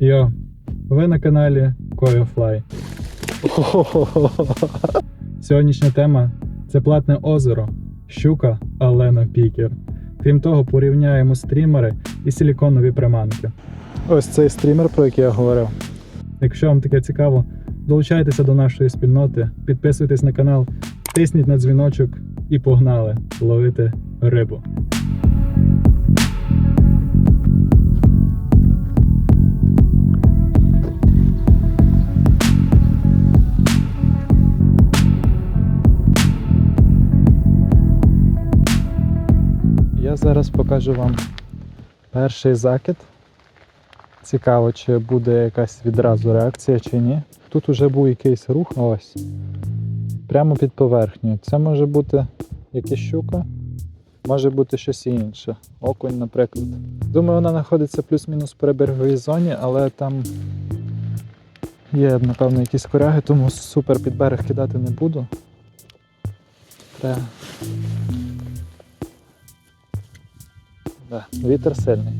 Йо, ви на каналі Коyoфly. Сьогоднішня тема це платне озеро, щука Алена Пікер. Крім того, порівняємо стрімери і силіконові приманки. Ось цей стрімер, про який я говорив. Якщо вам таке цікаво, долучайтеся до нашої спільноти, підписуйтесь на канал, тисніть на дзвіночок і погнали ловити рибу. Зараз покажу вам перший закид. Цікаво, чи буде якась відразу реакція чи ні. Тут уже був якийсь рух, ось. Прямо під поверхнею. Це може бути якась щука, може бути щось інше. Окунь, наприклад. Думаю, вона знаходиться плюс-мінус в прибереговій зоні, але там є, напевно, якісь коряги, тому супер під берег кидати не буду. Треба. Да, вітер сильний.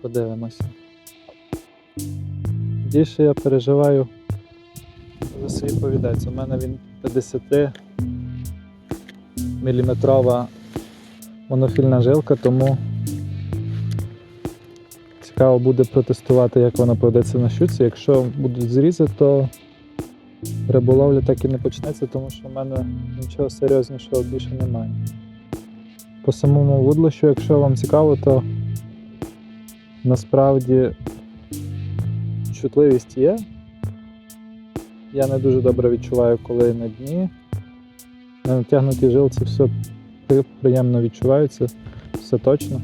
Подивимося. Більше я переживаю за свій повідець. У мене він 50 міліметрова монофільна жилка, тому цікаво буде протестувати, як вона поведеться на щуці. Якщо будуть зрізи, то риболовля так і не почнеться, тому що в мене нічого серйознішого більше немає. По самому вудлищу, якщо вам цікаво, то насправді чутливість є. Я не дуже добре відчуваю, коли на дні. На натягнутій жилці все приємно відчувається, все точно.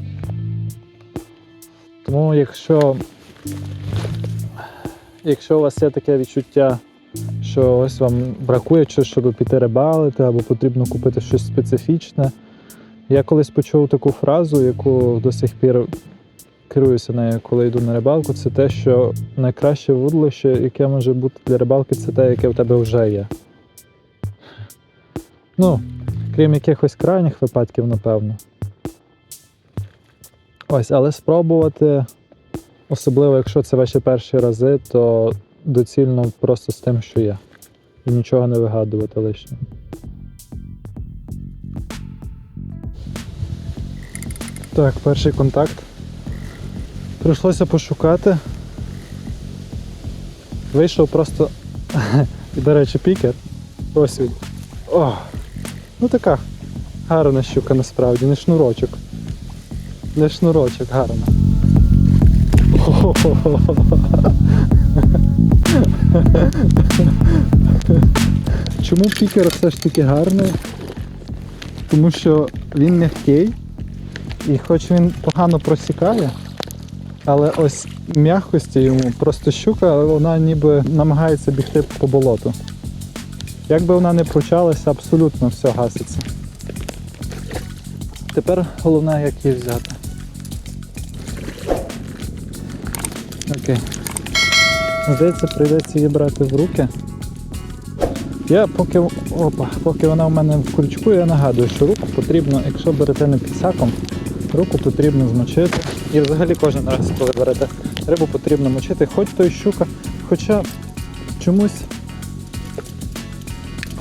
Тому якщо, якщо у вас є таке відчуття, що ось вам бракує чогось, щоб піти рибалити, або потрібно купити щось специфічне. Я колись почув таку фразу, яку до сих пір керуюся нею, коли йду на рибалку, це те, що найкраще вудлище, яке може бути для рибалки, це те, яке в тебе вже є. Ну, крім якихось крайніх випадків, напевно. Ось, але спробувати, особливо якщо це ваші перші рази, то доцільно просто з тим, що є. І нічого не вигадувати лишнього. Так, перший контакт. Прийшлося пошукати. Вийшов просто. До речі, пікер. Ось він. О! Ну така гарна щука насправді, не шнурочок. Не шнурочок, гарна. Чому пікер все ж таки гарний? Тому що він м'який, і хоч він погано просікає, але ось м'якості йому просто щука, вона ніби намагається бігти по болоту. Якби вона не пручалася, абсолютно все гаситься. Тепер головне, як її взяти. Окей. Здається, прийдеться її брати в руки. Я поки, опа, поки вона в мене в крючку, я нагадую, що руку потрібно, якщо берете не підсаком, руку потрібно змочити. І взагалі кожен раз, коли берете рибу, потрібно мочити, хоч то й щука, хоча чомусь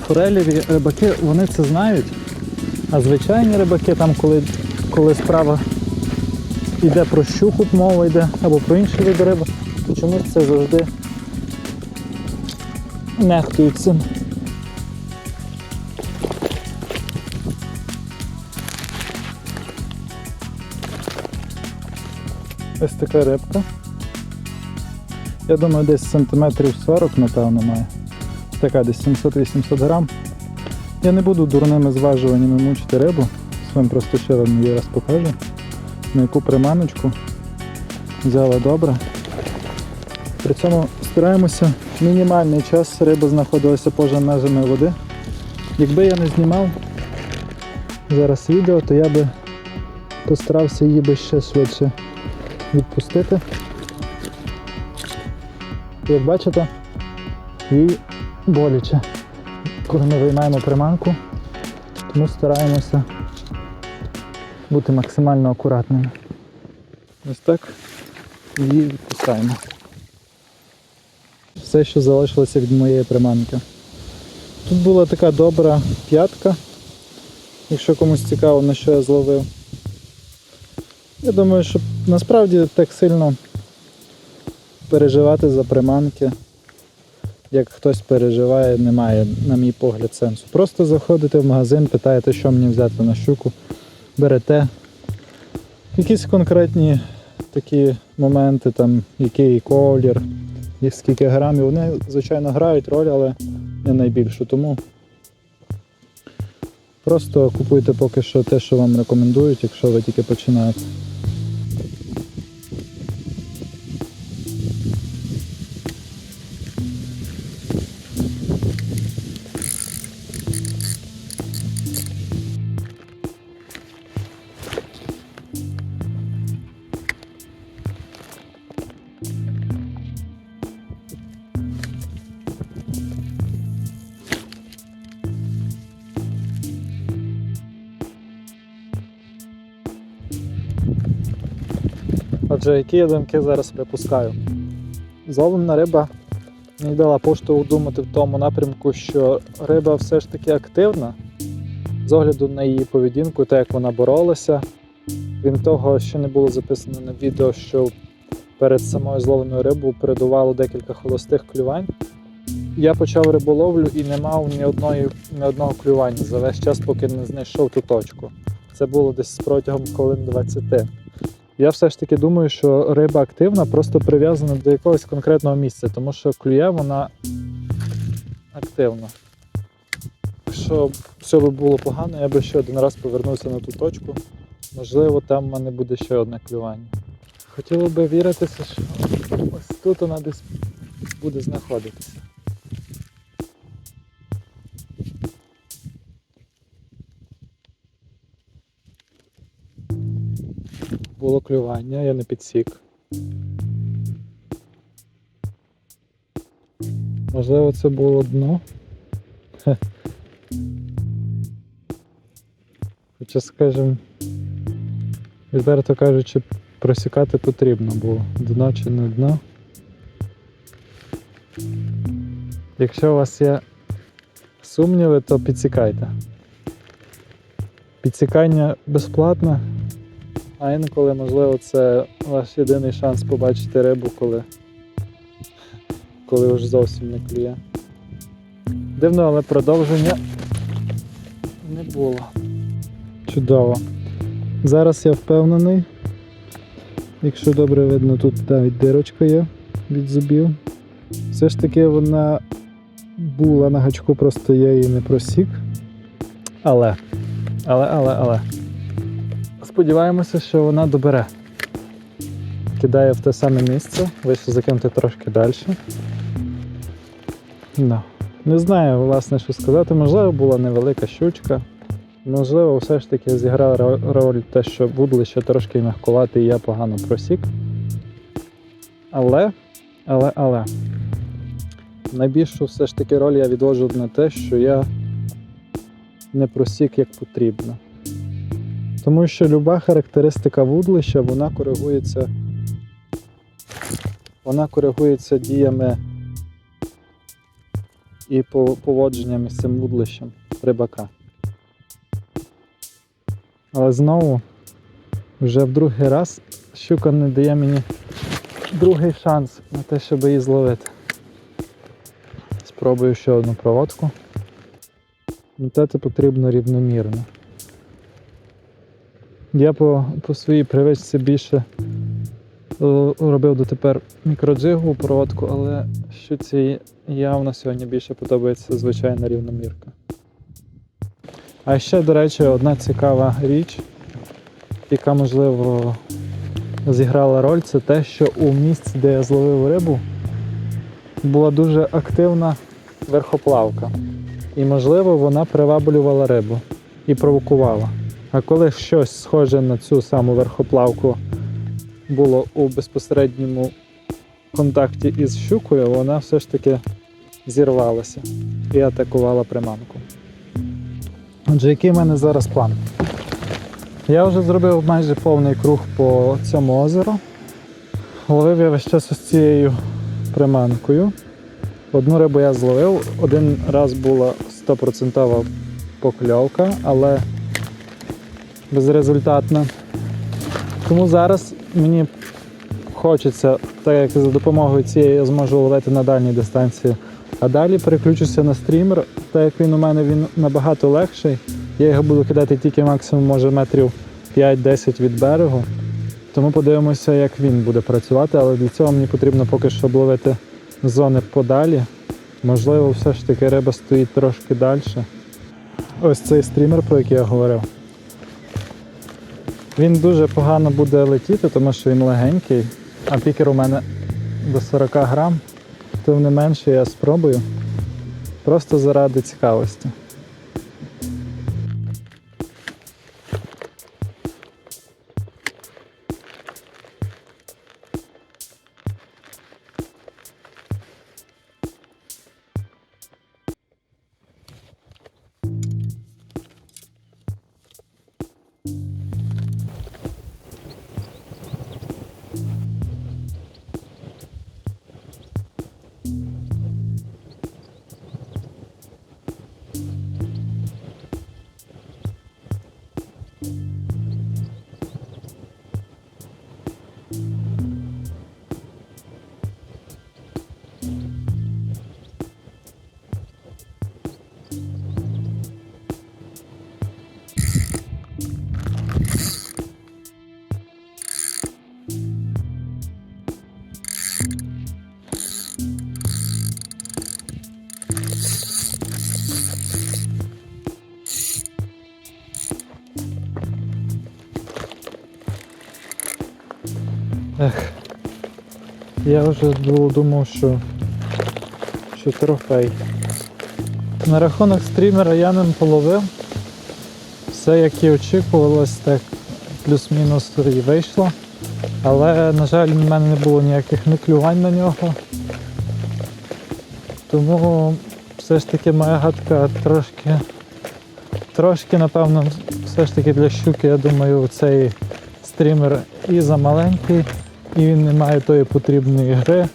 фореліві рибаки вони це знають, а звичайні рибаки, там, коли, коли справа йде про щуку, мова йде, або про інші види риби, то чомусь це завжди нехтують цим. Ось така рибка. Я думаю, десь сантиметрів 40, напевно, має. Така десь 700-800 грам. Я не буду дурними зважуваннями мучити рибу. Своїм просто ще вам її раз покажу. На яку приманочку взяла добре. При цьому стараємося мінімальний час риба знаходилася поза межами води. Якби я не знімав зараз відео, то я би постарався її би ще швидше відпустити. Як бачите, їй боляче, коли ми виймаємо приманку, тому стараємося бути максимально акуратними. Ось так її відпускаємо. Все, що залишилося від моєї приманки. Тут була така добра п'ятка, якщо комусь цікаво, на що я зловив. Я думаю, що насправді так сильно переживати за приманки, як хтось переживає, немає, на мій погляд, сенсу. Просто заходите в магазин, питаєте, що мені взяти на щуку, берете. Якісь конкретні такі моменти, там, який колір, скільки грамів. Вони, звичайно, грають роль, але не найбільшу. Тому просто купуйте поки що те, що вам рекомендують, якщо ви тільки починаєте. Отже, які я думки зараз випускаю? Зловлена риба мені дала поштовх думати в тому напрямку, що риба все ж таки активна з огляду на її поведінку, те, як вона боролася. Крім того, що не було записано на відео, що перед самою зловленою рибою передувало декілька холостих клювань. Я почав риболовлю і не мав ні, одної, ні одного клювання за весь час, поки не знайшов ту точку. Це було десь протягом хвилин 20. Я все ж таки думаю, що риба активна, просто прив'язана до якогось конкретного місця, тому що клює вона активна. Якщо все би було погано, я би ще один раз повернувся на ту точку. Можливо, там в мене буде ще одне клювання. Хотіло би віритися, що ось тут вона десь буде знаходитися. Було клювання, я не підсік. Можливо, це було дно. Хоча, скажімо, відверто кажучи, просікати потрібно було. Дно чи не дно. Якщо у вас є сумніви, то підсікайте. Підсікання безплатне. А інколи, можливо, це ваш єдиний шанс побачити рибу, коли, коли вже зовсім не клює. Дивно, але продовження не було. Чудово. Зараз я впевнений, якщо добре видно, тут навіть дирочка є від зубів. Все ж таки вона була на гачку, просто я її не просік. Але, але, але, але. Сподіваємося, що вона добере. Кидає в те саме місце, вийшов закинути трошки далі. No. Не знаю, власне, що сказати. Можливо, була невелика щучка. Можливо, все ж таки зіграла ро- роль те, що вудлище трошки мягкувати і я погано просік. Але, але, але. Найбільшу все ж таки роль я відводжу на те, що я не просік як потрібно. Тому що люба характеристика вудлища, вона коригується, вона коригується діями і по- поводженням із цим вудлищем рибака. Але знову, вже в другий раз щука не дає мені другий шанс на те, щоб її зловити. Спробую ще одну проводку. Летати потрібно рівномірно. Я по, по своїй привичці більше е, робив дотепер мікроджигову проводку, але щуці явно сьогодні більше подобається звичайна рівномірка. А ще, до речі, одна цікава річ, яка можливо зіграла роль, це те, що у місці, де я зловив рибу, була дуже активна верхоплавка. І, можливо, вона приваблювала рибу і провокувала. А коли щось схоже на цю саму верхоплавку було у безпосередньому контакті із щукою, вона все ж таки зірвалася і атакувала приманку. Отже, який в мене зараз план? Я вже зробив майже повний круг по цьому озеру. Ловив я весь час ось цією приманкою. Одну рибу я зловив, один раз була 100% покльовка, але безрезультатна. Тому зараз мені хочеться, так як за допомогою цієї я зможу ловити на дальній дистанції. А далі переключуся на стрімер, так як він у мене він набагато легший. Я його буду кидати тільки максимум може метрів 5-10 від берегу. Тому подивимося, як він буде працювати, але для цього мені потрібно поки що обловити зони подалі. Можливо, все ж таки риба стоїть трошки далі. Ось цей стрімер, про який я говорив. Він дуже погано буде летіти, тому що він легенький, а пікер у мене до 40 грам, тим не менше я спробую. Просто заради цікавості. Ех. Я вже думав, що, що трофей. На рахунок стрімера я ним половив. Все як і очікувалось, так плюс-мінус і вийшло. Але, на жаль, в мене не було ніяких наклювань на нього. Тому все ж таки моя гадка трошки, трошки, напевно, все ж таки для щуки, я думаю, цей стрімер і замаленький, і він не має тої потрібної гри.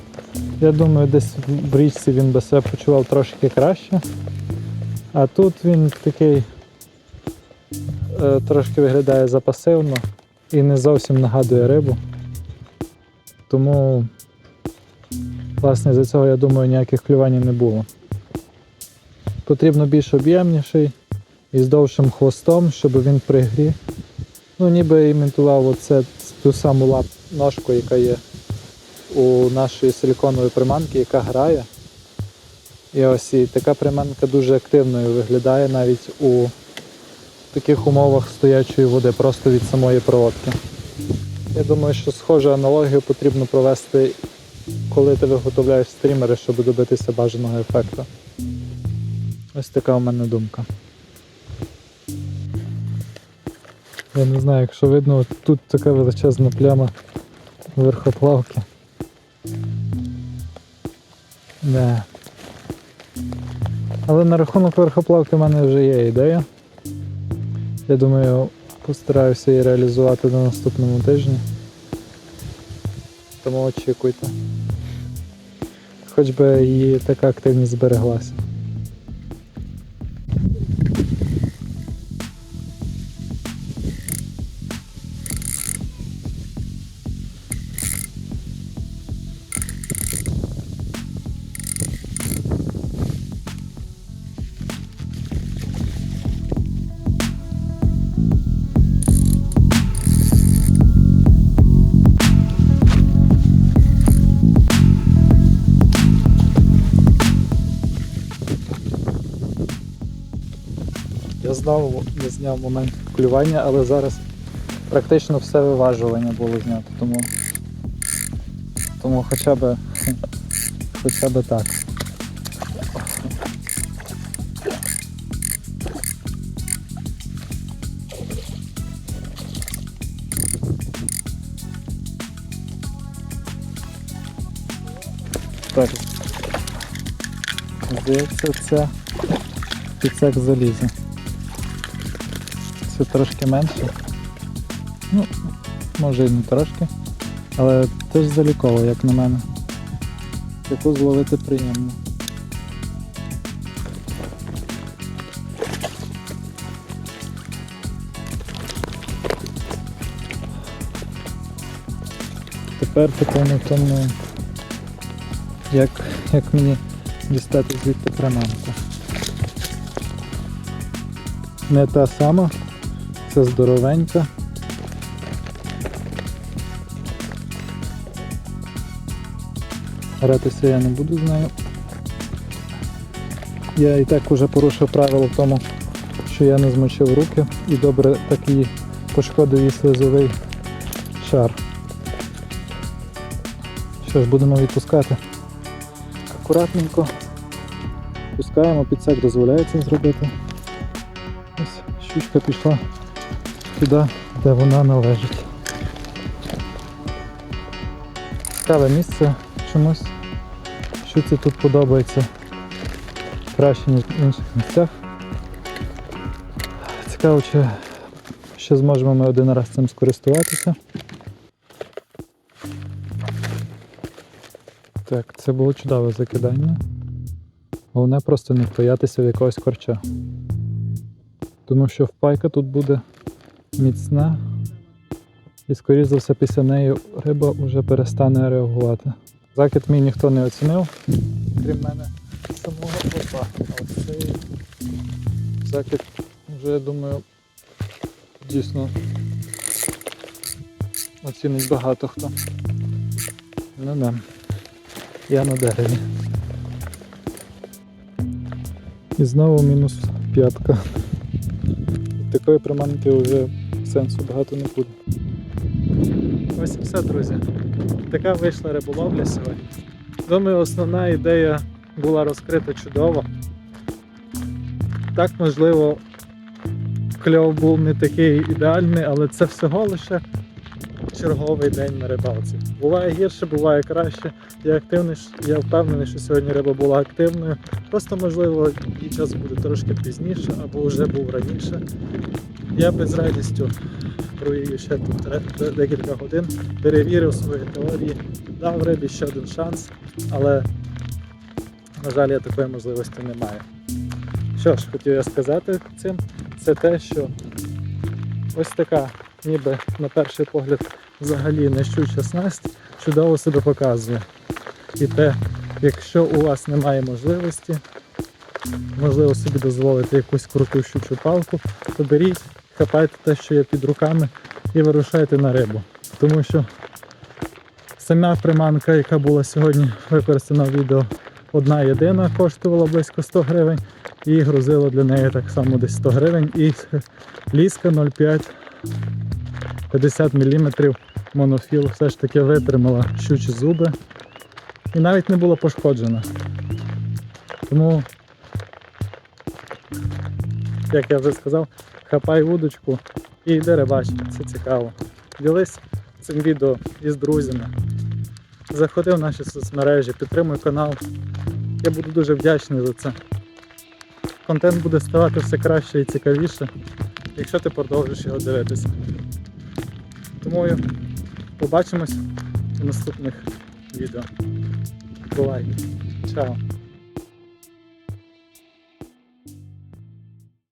Я думаю, десь в річці він би себе почував трошки краще. А тут він такий е, трошки виглядає запасивно і не зовсім нагадує рибу. Тому, власне, за цього, я думаю, ніяких клювань не було. Потрібно більш об'ємніший і з довшим хвостом, щоб він при грі Ну, ніби імітував оце ту саму лап ножку, яка є у нашої силіконової приманки, яка грає. І ось і така приманка дуже активною виглядає навіть у таких умовах стоячої води, просто від самої проводки. Я думаю, що схожу аналогію потрібно провести, коли ти виготовляєш стрімери, щоб добитися бажаного ефекту. Ось така у мене думка. Я не знаю, якщо видно, тут така величезна пляма верхоплавки. Не. Але на рахунок верхоплавки в мене вже є ідея. Я думаю, постараюся її реалізувати на наступному тижні. Тому очікуйте. Хоч би її така активність збереглася. Я знову не зняв момент клювання, але зараз практично все виважування було знято, тому, тому хоча б хоча б так. Так. Здається, це підсек заліза. Це трошки менше. Ну, може і не трошки. Але теж заліково, як на мене. Таку зловити приємно. Тепер питання в тому, як, як мені дістати звідти приманку. Не та сама, це здоровенька. Гратися я не буду з нею. Я і так уже порушив правило в тому, що я не змочив руки і добре так і пошкодив її слизовий шар. Що ж, будемо відпускати. Акуратненько пускаємо, підсек дозволяється зробити. Ось щучка пішла туди, де вона належить. Цікаве місце чомусь. Щуці тут подобається краще, ніж в інших місцях. Цікаво, чи ще зможемо ми один раз цим скористуватися. Так, це було чудове закидання. Головне просто не впаятися в якогось корча. Тому що впайка тут буде міцна. І скоріш за все після неї риба вже перестане реагувати. Закид мій ніхто не оцінив, крім мене самого попа. А цей закид вже, я думаю, дійсно оцінить багато хто. Ну да. Я на дереві. І знову мінус п'ятка. Такої приманки вже сенсу багато не буде. Ось і все, друзі. Така вийшла риболовля сьогодні. Думаю, основна ідея була розкрита чудово. Так, можливо, кльов був не такий ідеальний, але це всього лише черговий день на рибалці. Буває гірше, буває краще. Я активний, я впевнений, що сьогодні риба була активною. Просто, можливо, її час буде трошки пізніше або вже був раніше. Я би з радістю провів ще тут декілька годин, перевірив свої теорії, дав рибі ще один шанс, але, на жаль, я такої можливості не маю. Що ж, хотів я сказати цим, це те, що ось така, ніби на перший погляд, взагалі нещуча снасть чудово себе показує. І те, якщо у вас немає можливості, можливо собі дозволити якусь круту щучу палку, то беріть, хапайте те, що є під руками, і вирушайте на рибу. Тому що сама приманка, яка була сьогодні використана в відео, одна єдина коштувала близько 100 гривень, і грузило для неї так само десь 100 гривень. І ліска 0,5 50 мм монофіл все ж таки витримала щучі зуби і навіть не була пошкоджена. Тому, як я вже сказав, хапай вудочку і йди рибач, це цікаво. Ділись цим відео із друзями. Заходи в наші соцмережі, підтримуй канал. Я буду дуже вдячний за це. Контент буде ставати все краще і цікавіше, якщо ти продовжиш його дивитися. Тому побачимось у наступних відео. Бувай. Чао.